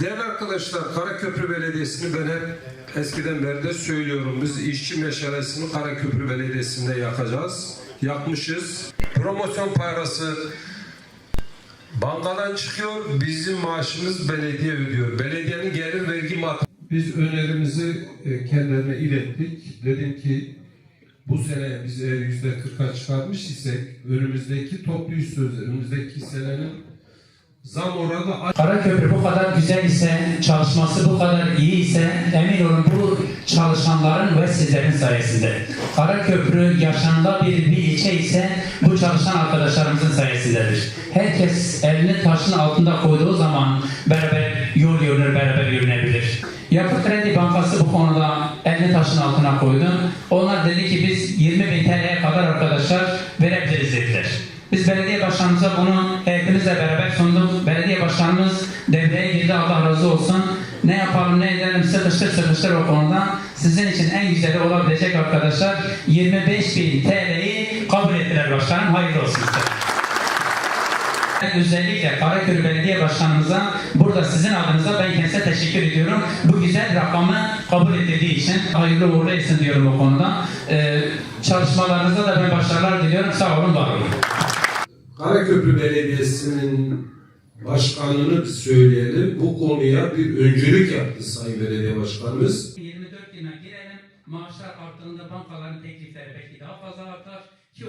Değerli arkadaşlar, Karaköprü Belediyesi'ni ben hep eskiden beri de söylüyorum. Biz işçi meşalesini Karaköprü Belediyesi'nde yakacağız. Yakmışız. Promosyon parası bankadan çıkıyor, bizim maaşımız belediye ödüyor. Belediyenin gelir vergi mat. Biz önerimizi e, kendilerine ilettik. Dedim ki bu sene biz eğer yüzde kırka çıkarmış isek önümüzdeki toplu iş sözü, önümüzdeki senenin zam oranı Karaköprü bu kadar güzel ise, çalışması bu kadar iyi ise emin olun bu çalışanların ve sizlerin sayesinde. Karaköprü yaşanılabilir bir ilçe ise bu çalışan arkadaşlarımızın sayesindedir. Herkes elini taşın altında koyduğu zaman beraber yol yürünür, beraber yürünebilir. Yapı Kredi Bankası bu konuda elini taşın altına koydu. Onlar dedi ki biz 20 bin TL'ye kadar arkadaşlar verebiliriz dediler. Biz belediye başkanımıza bunu heyetimizle beraber sunduk. Belediye başkanımız devreye girdi Allah razı olsun. Ne yapalım ne edelim sıkıştır sıkıştır o konuda. Sizin için en güzeli olabilecek arkadaşlar 25 bin TL'yi kabul ettiler başkanım. Hayırlı olsun size. Özellikle Karaköy Belediye Başkanımıza burada sizin adınıza ben kendisine teşekkür ediyorum. Bu güzel rakamı kabul edildiği için hayırlı uğurlu etsin diyorum o konuda. Ee, çalışmalarınızda da ben başarılar diliyorum. Sağ olun, var olun. Karaköprü Belediyesi'nin başkanını söyleyelim. Bu konuya bir öncülük yaptı Sayın Belediye Başkanımız. 24 yılına girelim. Maaşlar arttığında bankaların teklifleri belki daha fazla artar. Ki